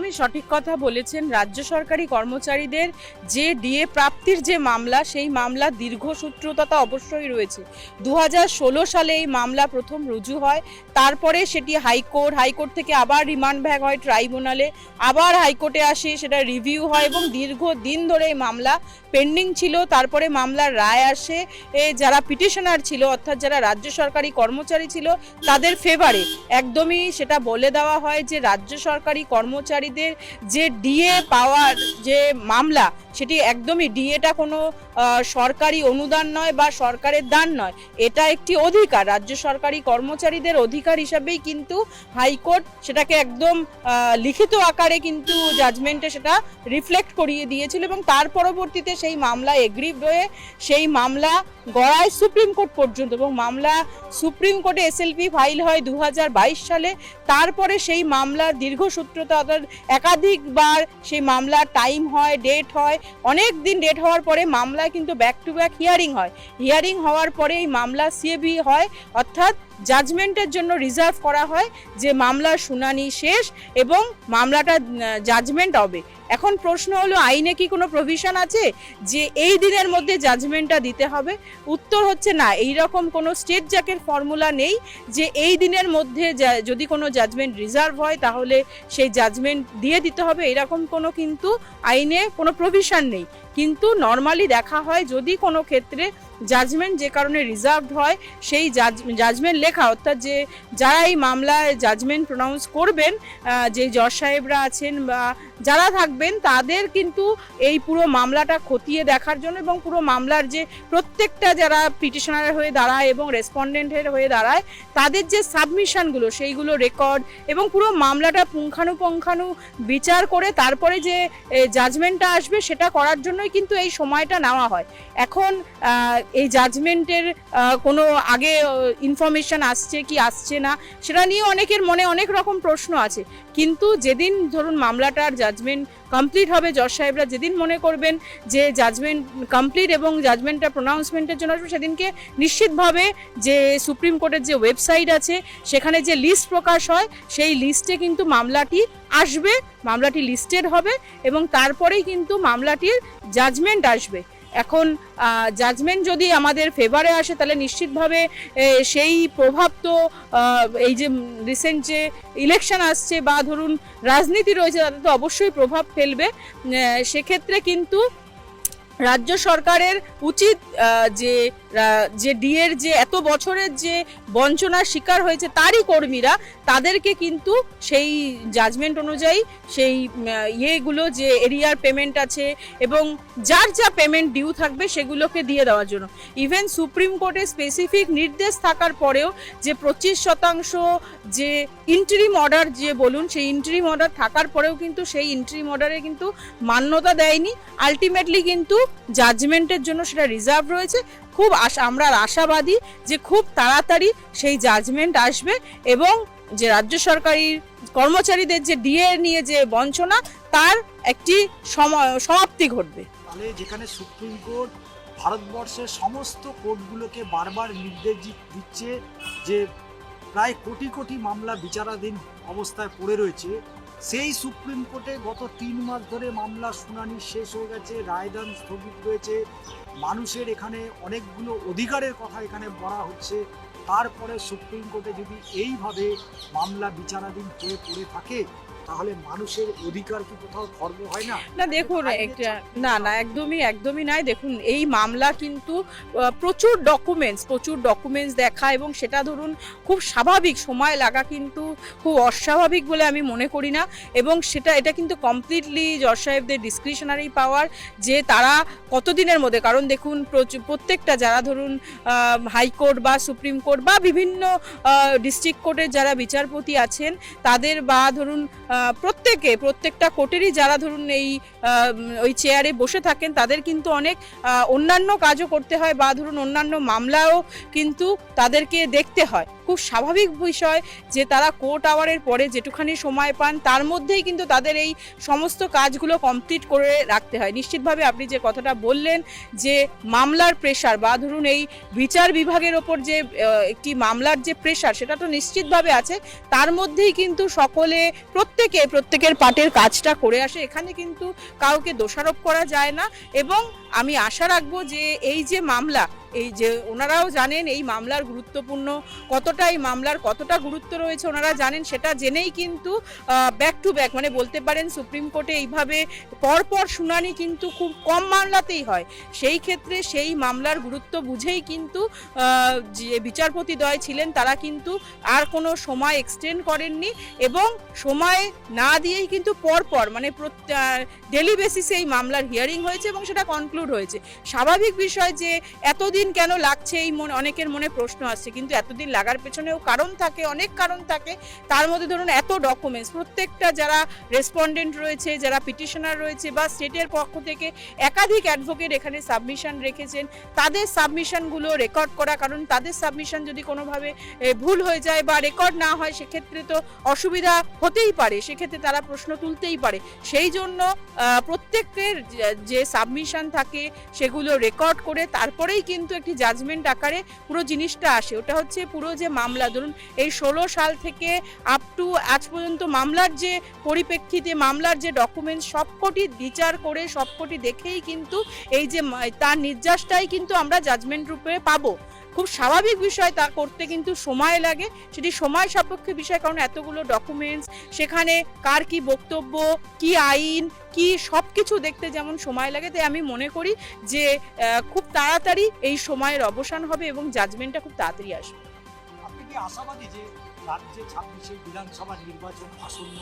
একদমই সঠিক কথা বলেছেন রাজ্য সরকারি কর্মচারীদের যে ডিএ প্রাপ্তির যে মামলা, সেই মামলা দীর্ঘ দীর্ঘসূত্রতা অবশ্যই রয়েছে। দু হাজার ষোলো সালে এই মামলা প্রথম রুজু হয়, তারপরে সেটি হাইকোর্ট হাইকোর্ট থেকে আবার রিমান্ড ব্যাক হয় ট্রাইব্যুনালে, আবার হাইকোর্টে আসে, সেটা রিভিউ হয় এবং দীর্ঘ দিন ধরে এই মামলা পেন্ডিং ছিল। তারপরে মামলার রায় আসে। এ যারা পিটিশনার ছিল, অর্থাৎ যারা রাজ্য সরকারি কর্মচারী ছিল, তাদের ফেভারে একদমই সেটা বলে দেওয়া হয় যে, রাজ্য সরকারি কর্মচারীদের যে ডিএ পাওয়ার যে মামলা সেটি একদমই ডিএটা কোনো সরকারি অনুদান নয় বা সরকারের দান নয়। এটা একটি অধিকার। রাজ্য সরকারি কর্মচারীদের অধিকার হিসাবেই কিন্তু হাইকোর্ট সেটাকে একদম লিখিত আকারে কিন্তু জাজমেন্টে সেটা রিফ্লেক্ট করিয়ে দিয়েছিল এবং তার পরবর্তীতে সেই মামলা এগ্রিভড হয়ে সেই মামলা গড়ায় সুপ্রিম কোর্ট পর্যন্ত এবং মামলা সুপ্রিম কোর্টে এসএলপি ফাইল হয় দু হাজার বাইশ সালে। তারপরে সেই মামলার দীর্ঘসূত্রতা অর্থাৎ একাধিকবার সেই মামলার টাইম হয় ডেট হয় অনেক দিন ডেট হওয়ার পরে মামলায় কিন্তু ব্যাক টু ব্যাক হিয়ারিং হয়। হিয়ারিং হওয়ার পরে এই মামলা সিএবি হয়, অর্থাৎ জাজমেন্টের জন্য রিজার্ভ করা হয় যে মামলার শুনানি শেষ এবং মামলাটা জাজমেন্ট হবে। এখন প্রশ্ন হলো, আইনে কি কোনো প্রভিশন আছে যে এই দিনের মধ্যে জাজমেন্টটা দিতে হবে? উত্তর হচ্ছে না। এই রকম কোনো স্টেট জ্যাকের ফর্মুলা নেই যে এই দিনের মধ্যে যদি কোনো জাজমেন্ট রিজার্ভ হয়, তাহলে সেই জাজমেন্ট দিয়ে দিতে হবে। এরকম কোনো কিন্তু আইনে কোনো প্রভিশন নেই। কিন্তু নর্মালি দেখা হয় যদি কোনো ক্ষেত্রে জাজমেন্ট যে কারণে রিজার্ভড হয়, সেই জাজমেন্ট লেখা, অর্থাৎ যে যারা এই মামলায় জাজমেন্ট প্রোনাউন্স করবেন যে জজ সাহেবরা আছেন বা যারা থাকবেন, তাদের কিন্তু এই পুরো মামলাটা খতিয়ে দেখার জন্য এবং পুরো মামলার যে প্রত্যেকটা যারা পিটিশনারের হয়ে দাঁড়ায় এবং রেসপন্ডেন্টের হয়ে দাঁড়ায়, তাদের যে সাবমিশনগুলো, সেইগুলো রেকর্ড এবং পুরো মামলাটা পুঙ্খানুপুঙ্খানু বিচার করে তারপরে যে জাজমেন্টটা আসবে, সেটা করার জন্যই কিন্তু এই সময়টা নেওয়া হয়। এখন এই জাজমেন্টের কোনো আগে ইনফরমেশন আসছে কি আসছে না, সেটা নিয়ে অনেকের মনে অনেক রকম প্রশ্ন আছে। কিন্তু যেদিন ধরুন মামলাটার জাজমেন্ট কমপ্লিট হবে, জজ সাহেবরা যেদিন মনে করবেন যে জাজমেন্ট কমপ্লিট এবং জাজমেন্টটা প্রোনাউন্সমেন্টের জন্য আসবে, সেদিনকে নিশ্চিতভাবে যে সুপ্রিম কোর্টের যে ওয়েবসাইট আছে, সেখানে যে লিস্ট প্রকাশ হয়, সেই লিস্টে কিন্তু মামলাটি আসবে, মামলাটি লিস্টেড হবে এবং তারপরেই কিন্তু মামলাটির জাজমেন্ট আসবে। এখন জাজমেন্ট যদি আমাদের ফেভারে আসে, তাহলে নিশ্চিতভাবে সেই প্রভাব তো এই যে রিসেন্ট যে ইলেকশন আসছে বা ধরুন রাজনীতি রয়েছে, তাতে তো অবশ্যই প্রভাব ফেলবে। সেক্ষেত্রে কিন্তু রাজ্য সরকারের উচিত যে যে ডিএর যে এত বছরের যে বঞ্চনার শিকার হয়েছে তারই কর্মীরা, তাদেরকে কিন্তু সেই জাজমেন্ট অনুযায়ী সেই ইয়েগুলো যে এরিয়ার পেমেন্ট আছে এবং যার যা পেমেন্ট ডিউ থাকবে সেগুলোকে দিয়ে দেওয়ার জন্য। ইভেন সুপ্রিম কোর্টে স্পেসিফিক নির্দেশ থাকার পরেও যে পঁচিশ শতাংশ যে ইন্টারিম অর্ডার যে বলুন, সেই ইন্টারিম অর্ডার থাকার পরেও কিন্তু সেই ইন্টারিম অর্ডারে কিন্তু মান্যতা দেয়নি। আলটিমেটলি কিন্তু জাজমেন্টের জন্য সেটা রিজার্ভ রয়েছে। খুব আশা, আমরা আশাবাদী যে খুব তাড়াতাড়ি সেই জাজমেন্ট আসবে এবং যে রাজ্য সরকারি কর্মচারীদের যে ডিএ নিয়ে যে বঞ্চনা, তার একটি সমাপ্তি ঘটবে। তাহলে যেখানে সুপ্রিম কোর্ট ভারতবর্ষের সমস্ত কোর্টগুলোকে বারবার নির্দেশ দিচ্ছে যে প্রায় কোটি কোটি মামলা বিচারাধীন অবস্থায় পড়ে রয়েছে সেই সুপ্রিম কোর্টে গত তিন মাস ধরে মামলা শুনানি শেষ হয়ে গেছে, রায়দান স্থগিত রয়েছে। মানুষের এখানে অনেকগুলো অধিকারের কথা এখানে বলা হচ্ছে। তারপরে সুপ্রিম কোর্টে যদি এইভাবে মামলা বিচারাধীন হয়ে পড়ে থাকে তাহলে মানুষের অধিকার কি কোথাও খর্ব হয় না? না দেখুন না না একদমই একদমই নয় দেখুন এই মামলা কিন্তু প্রচুর ডকুমেন্টস প্রচুর ডকুমেন্টস দেখা এবং সেটা ধরুন খুব স্বাভাবিক সময় লাগা কিন্তু খুব অস্বাভাবিক বলে আমি মনে করি না। এবং সেটা এটা কিন্তু কমপ্লিটলি জজ সাহেবদের ডিসক্রিশনারি পাওয়ার যে তারা কতদিনের মধ্যে কারণ দেখুন প্রত্যেকটা যারা ধরুন হাইকোর্ট বা সুপ্রিম কোর্ট বা বিভিন্ন ডিস্ট্রিক্ট কোর্টের যারা বিচারপতি আছেন তাদের বা ধরুন প্রত্যেকে, প্রত্যেকটা কোটেরই যারা ধরুন এই ওই চেয়ারে বসে থাকেন, তাদের কিন্তু অনেক অন্যান্য কাজও করতে হয় বা ধরুন অন্যান্য মামলাও কিন্তু তাদেরকে দেখতে হয়। খুব স্বাভাবিক বিষয় যে তারা কোর্ট আওয়ারের পরে যেটুখানি সময় পান, তার মধ্যেই কিন্তু তাদের এই সমস্ত কাজগুলো কমপ্লিট করে রাখতে হয়। নিশ্চিতভাবে আপনি যে কথাটা বললেন যে মামলার প্রেশার বা ধরুন এই বিচার বিভাগের ওপর যে একটি মামলার যে প্রেশার সেটা তো নিশ্চিতভাবে আছে, তার মধ্যেই কিন্তু সকলে প্রত্যেকে, প্রত্যেকের পাটের কাজটা করে আসে। এখানে কিন্তু কাউকে দোষারোপ করা যায় না এবং আমি আশা রাখব যে এই যে মামলা এই যে ওনারাও জানেন এই মামলার গুরুত্বপূর্ণ, কতটা এই মামলার কতটা গুরুত্ব রয়েছে ওনারা জানেন, সেটা জেনেই কিন্তু ব্যাক টু ব্যাক মানে বলতে পারেন সুপ্রিম কোর্টে এইভাবে পরপর শুনানি কিন্তু খুব কম মামলাতেই হয়। সেই ক্ষেত্রে সেই মামলার গুরুত্ব বুঝেই কিন্তু যে বিচারপতিদ্বয় ছিলেন তারা কিন্তু আর কোনো সময় এক্সটেন্ড করেননি এবং সময় না দিয়েই কিন্তু পরপর মানে ডেলি বেসিসে এই মামলার হিয়ারিং হয়েছে এবং সেটা কনক্লুড হয়েছে। স্বাভাবিক বিষয় যে এতদিন কেন লাগছে এই মনে অনেকের মনে প্রশ্ন আসছে, কিন্তু এতদিন লাগার পেছনেও কারণ থাকে, অনেক কারণ থাকে। তার মধ্যে ধরুন এত ডকুমেন্টস প্রত্যেকটা যারা রেসপন্ডেন্ট রয়েছে, যারা পিটিশনার রয়েছে বা স্টেটের পক্ষ থেকে একাধিক অ্যাডভোকেট এখানে সাবমিশন রেখেছেন, তাদের সাবমিশনগুলো রেকর্ড করা, কারণ তাদের সাবমিশন যদি কোনোভাবে ভুল হয়ে যায় বা রেকর্ড না হয়, সেক্ষেত্রে তো অসুবিধা হতেই পারে। সেক্ষেত্রে তারা প্রশ্ন তুলতেই পারে। সেই জন্য প্রত্যেকের যে সাবমিশন থাকে, সেগুলো রেকর্ড করে তারপরেই কিন্তু একটি জাজমেন্ট আকারে পুরো জিনিসটা আসে। ওটা হচ্ছে পুরো যে মামলা। ধরুন, এই ষোলো সাল থেকে আপ টু আজ পর্যন্ত মামলার যে পরিপ্রেক্ষিতে, মামলার যে ডকুমেন্টস সবকটি বিচার করে, সবকটি দেখেই কিন্তু এই যে, তার নির্যাসটাই কিন্তু আমরা জাজমেন্ট রূপে পাবো। খুব স্বাভাবিক বিষয়, তা করতে কিন্তু সময় লাগে। সেটি সময় সাপেক্ষে বিষয়, কারণ এতগুলো ডকুমেন্টস সেখানে কার কি বক্তব্য, কি আইন, কি সব কিছু দেখতে যেমন সময় লাগে, তাই আমি মনে করি যে খুব তাড়াতাড়ি এই সময়ের অবসান হবে এবং জাজমেন্টটা খুব তাড়াতাড়ি আসবে। আপনি কি আশাবাদী যে, রাজ্যে ছাব্বিশে বিধানসভা নির্বাচন আসন্ন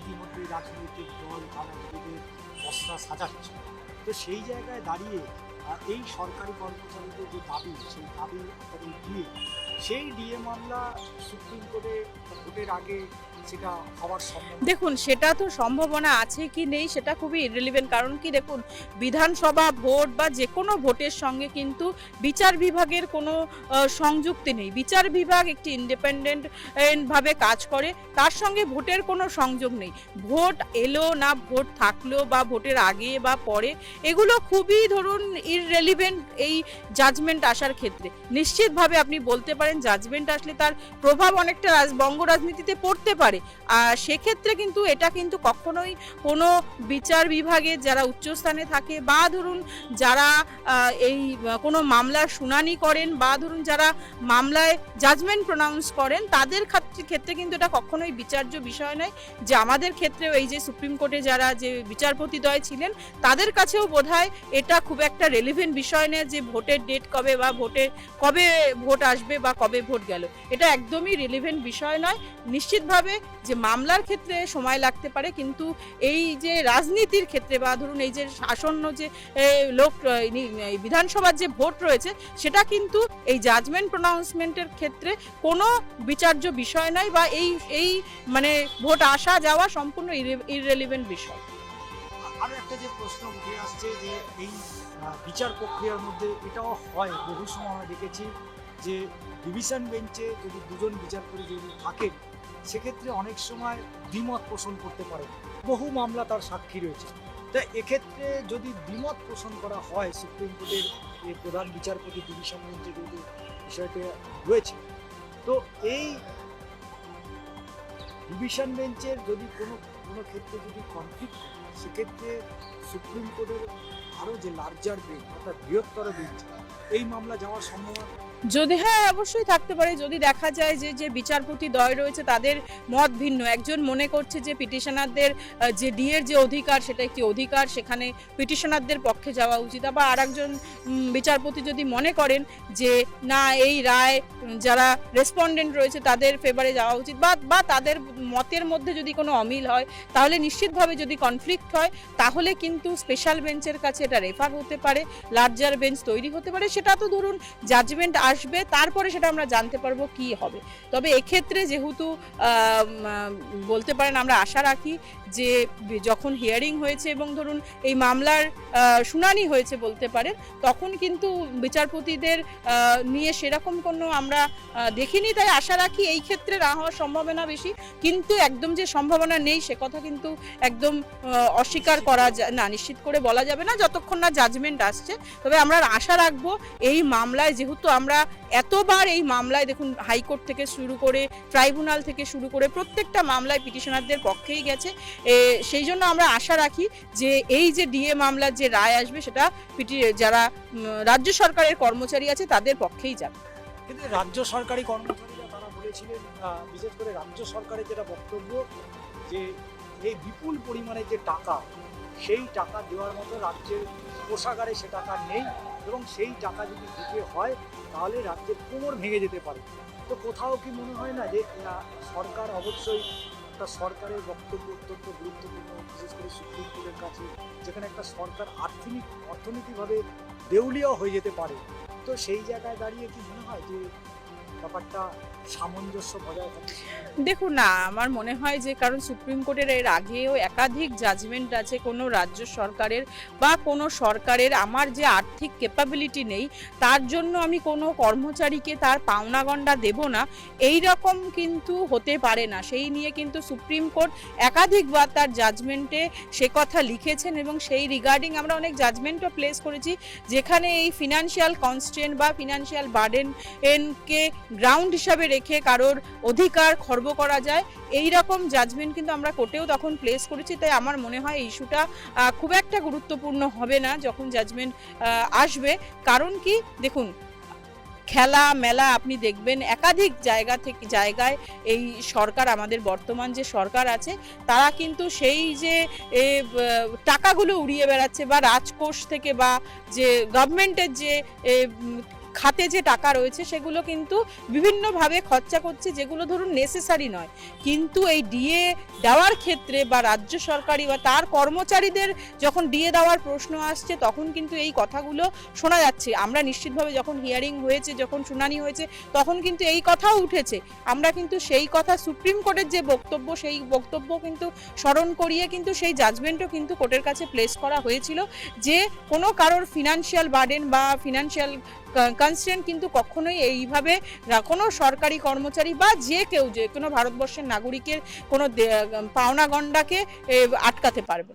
ইতিমধ্যে রাজনৈতিক দল সাজাচ্ছে? তো সেই জায়গায় দাঁড়িয়ে এই সরকারি কর্মচারীদের যে দাবি সেই দাবি এবং দিয়ে সেই ডিএ মামলা সুপ্রিম কোর্টে ভোটের আগে দেখুন, সেটা তো সম্ভাবনা আছে কি নেই সেটা খুবই ইরেলিভেন্ট কারণ কি দেখুন, বিধানসভা ভোট বা যে কোনো ভোটের সঙ্গে কিন্তু বিচার বিভাগের কোনো সংযুক্তি নেই। বিচার বিভাগ একটি ইন্ডিপেন্ডেন্ট ভাবে কাজ করে, তার সঙ্গে ভোটের কোনো সংযোগ নেই। ভোট এলো না, ভোট থাকল বা ভোটের আগে বা পরে, এগুলো খুবই ধরুন ইররেলিভেন্ট এই জাজমেন্ট আসার ক্ষেত্রে। নিশ্চিতভাবে আপনি বলতে পারেন জাজমেন্ট আসলে তার প্রভাব অনেকটা বঙ্গ রাজনীতিতে পড়তে পারে। আর সেক্ষেত্রে কিন্তু এটা কিন্তু কখনোই কোনো বিচার বিভাগে যারা উচ্চস্থানে থাকে বা ধরুন যারা এই, কোনো মামলার শুনানি করেন বা ধরুন যারা মামলায় জাজমেন্ট প্রোনাউন্স করেন, তাদের ক্ষেত্রে- কিন্তু এটা কখনোই বিচার্য বিষয় নয়। যে আমাদের ক্ষেত্রেও এই যে সুপ্রিম কোর্টে যারা যে বিচারপতিদ্বয় ছিলেন, তাদের কাছেও বোধহয় এটা খুব একটা রেলিভেন্ট বিষয় নয় যে ভোটের ডেট কবে বা ভোটের, কবে ভোট আসবে বা কবে ভোট গেল। এটা একদমই রেলিভেন্ট বিষয় নয়। নিশ্চিতভাবে যে মামলার ক্ষেত্রে সময় লাগতে পারে, কিন্তু এই যে রাজনীতির ক্ষেত্রে বা ধরুন এই যে আসন্ন যে লোক বিধানসভার যে ভোট রয়েছে, সেটা কিন্তু এই জাজমেন্ট প্রনাউন্সমেন্টের ক্ষেত্রে কোনো বিচার্য বিষয় নয় বা এই এই মানে ভোট আসা যাওয়া সম্পূর্ণ ইরেলিভেন্ট বিষয়। আরও একটা যে প্রশ্ন উঠে আসছে যে এই বিচার প্রক্রিয়ার মধ্যে এটাও হয়, বহু সময় আমরা দেখেছি যে ডিভিশন বেঞ্চে যদি দুজন বিচারপতি যদি থাকেন, সেক্ষেত্রে অনেক সময় দ্বিমত পোষণ করতে পারে বহু মামলা তার সাক্ষী রয়েছে। তা এক্ষেত্রে যদি দ্বিমত পোষণ করা হয় সুপ্রিম কোর্টের এই প্রধান বিচারপতি ডিভিশন বেঞ্চে যদি বিষয়টা রয়েছে, তো এই ডিভিশন বেঞ্চের যদি কোনো কোনো ক্ষেত্রে যদি কনফ্লিক্ট সেক্ষেত্রে সুপ্রিম কোর্টের আরও যে লার্জার বেঞ্চ অর্থাৎ বৃহত্তর বেঞ্চ এই মামলা যাওয়ার সম্ভাবনা যদি হ্যাঁ অবশ্যই থাকতে পারে। যদি দেখা যায় যে যে বিচারপতি দয় রয়েছে তাদের মত ভিন্ন। একজন মনে করছে যে পিটিশনারদের যে ডিএর যে অধিকার সেটা একটি অধিকার সেখানে পিটিশনারদের পক্ষে যাওয়া উচিত। আবার আরেকজন উম, বিচারপতি যদি মনে করেন যে না এই রায় যারা রেসপন্ডেন্ট রয়েছে তাদের ফেভারে যাওয়া উচিত বা বা তাদের মতের মধ্যে যদি কোনো অমিল হয় তাহলে নিশ্চিতভাবে যদি কনফ্লিক্ট হয় তাহলে কিন্তু স্পেশাল বেঞ্চের কাছে এটা রেফার হতে পারে লার্জার বেঞ্চ তৈরি হতে পারে। সেটা তো ধরুন জাজমেন্ট আসবে, তারপরে সেটা আমরা জানতে পারব কি হবে। তবে এক্ষেত্রে যেহেতু বলতে পারেন আমরা আশা রাখি যে যখন হিয়ারিং হয়েছে এবং ধরুন এই মামলার শুনানি হয়েছে বলতে পারেন, তখন কিন্তু বিচারপতিদের নিয়ে সেরকম কোনো আমরা দেখিনি। তাই আশা রাখি এই ক্ষেত্রে না হওয়ার সম্ভাবনা বেশি। কিন্তু একদম যে সম্ভাবনা নেই, সে কথা কিন্তু একদম অস্বীকার করা না, নিশ্চিত করে বলা যাবে না, যতক্ষণ না জাজমেন্ট আসছে। তবে আমরা আশা রাখব এই মামলায়, যেহেতু আমরা এতবার এই মামলায় দেখুন হাইকোর্ট থেকে শুরু করে, ট্রাইব্যুনাল থেকে শুরু করে প্রত্যেকটা মামলায় পিটিশনারদের পক্ষেই গেছে। সেই জন্য আমরা আশা রাখি যে এই যে ডিএ মামলার যে রায় আসবে, সেটা পিটি, যারা রাজ্য সরকারের কর্মচারী আছে, তাদের পক্ষেই যাবে। কিন্তু রাজ্য সরকারি কর্মচারীরা তারা বলেছিলেন বিশেষ করে রাজ্য সরকারের যেটা বক্তব্য, যে এই বিপুল পরিমাণে যে টাকা, সেই টাকা দেওয়ার মতো রাজ্যের কোষাগারে সে টাকা নেই এবং সেই টাকা যদি দিতে হয়, তাহলে রাজ্যের কোমর ভেঙে যেতে পারে। তো কোথাও কি মনে হয় না যে সরকার অবশ্যই একটা সরকারের বক্তব্য অত্যন্ত গুরুত্বপূর্ণ, বিশেষ করে সুপ্রিম কোর্টের কাছে, যেখানে একটা সরকার আর্থিক, অর্থনৈতিকভাবে দেউলিয়া হয়ে যেতে পারে। তো সেই জায়গায় দাঁড়িয়ে কি মনে হয় যে ব্যাপারটা সামঞ্জস্য বজায় থাকে। দেখুন না, আমার মনে হয় যে কারণ সুপ্রিম কোর্টের এর আগেও একাধিক জাজমেন্ট আছে কোনো রাজ্য সরকারের বা কোনো সরকারের, আমার যে আর্থিক ক্যাপাবিলিটি নেই, তার জন্য আমি কোনো কর্মচারীকে তার পাওনাগণ্ডা দেব না। এই রকম কিন্তু হতে পারে না। সেই নিয়ে কিন্তু সুপ্রিম কোর্ট একাধিকবার তার জাজমেন্টে সে কথা লিখেছেন এবং সেই রিগার্ডিং আমরা অনেক জাজমেন্টও প্লেস করেছি, যেখানে এই ফিনান্সিয়াল কনস্ট্রেন্ট বা ফিনান্সিয়াল বার্ডেন এনকে গ্রাউন্ড হিসাবে রেখে কারোর অধিকার খর্ব করা যায়। এই রকম জাজমেন্ট কিন্তু আমরা কোর্টেও তখন প্লেস করেছি, তাই আমার মনে হয় এই ইস্যুটা খুব একটা গুরুত্বপূর্ণ হবে না যখন জাজমেন্ট আসবে। কারণ কি? দেখুন, খেলা, মেলা আপনি দেখবেন একাধিক জায়গা থেকে, জায়গায় এই সরকার, আমাদের বর্তমান যে সরকার আছে, তারা কিন্তু সেই যে টাকাগুলো উড়িয়ে বেড়াচ্ছে বা রাজকোষ থেকে বা যে গভর্নমেন্টের যে খাতে যে টাকা রয়েছে, সেগুলো কিন্তু বিভিন্নভাবে খরচা করছে, যেগুলো ধরুন নেসেসারি নয়। কিন্তু এই ডিএ দেওয়ার ক্ষেত্রে বা রাজ্য সরকারি বা তার কর্মচারীদের যখন ডিএ দেওয়ার প্রশ্ন আসছে, তখন কিন্তু এই কথাগুলো শোনা যাচ্ছে। আমরা নিশ্চিতভাবে যখন হিয়ারিং হয়েছে, যখন শুনানি হয়েছে, তখন কিন্তু এই কথাও উঠেছে। আমরা কিন্তু সেই কথা সুপ্রিম কোর্টের যে বক্তব্য, সেই বক্তব্য কিন্তু স্মরণ করিয়ে কিন্তু সেই জাজমেন্টও কিন্তু কোর্টের কাছে প্লেস করা হয়েছিল যে কোনো কারোর ফিনান্সিয়াল বার্ডেন বা ফিনান্সিয়াল কনস্ট্রেন্ট কিন্তু কখনোই এইভাবে কোনো সরকারি কর্মচারী বা যে কেউ যে কোনো ভারতবর্ষের নাগরিকের কোনো পাওনা গণ্ডাকে আটকাতে পারবে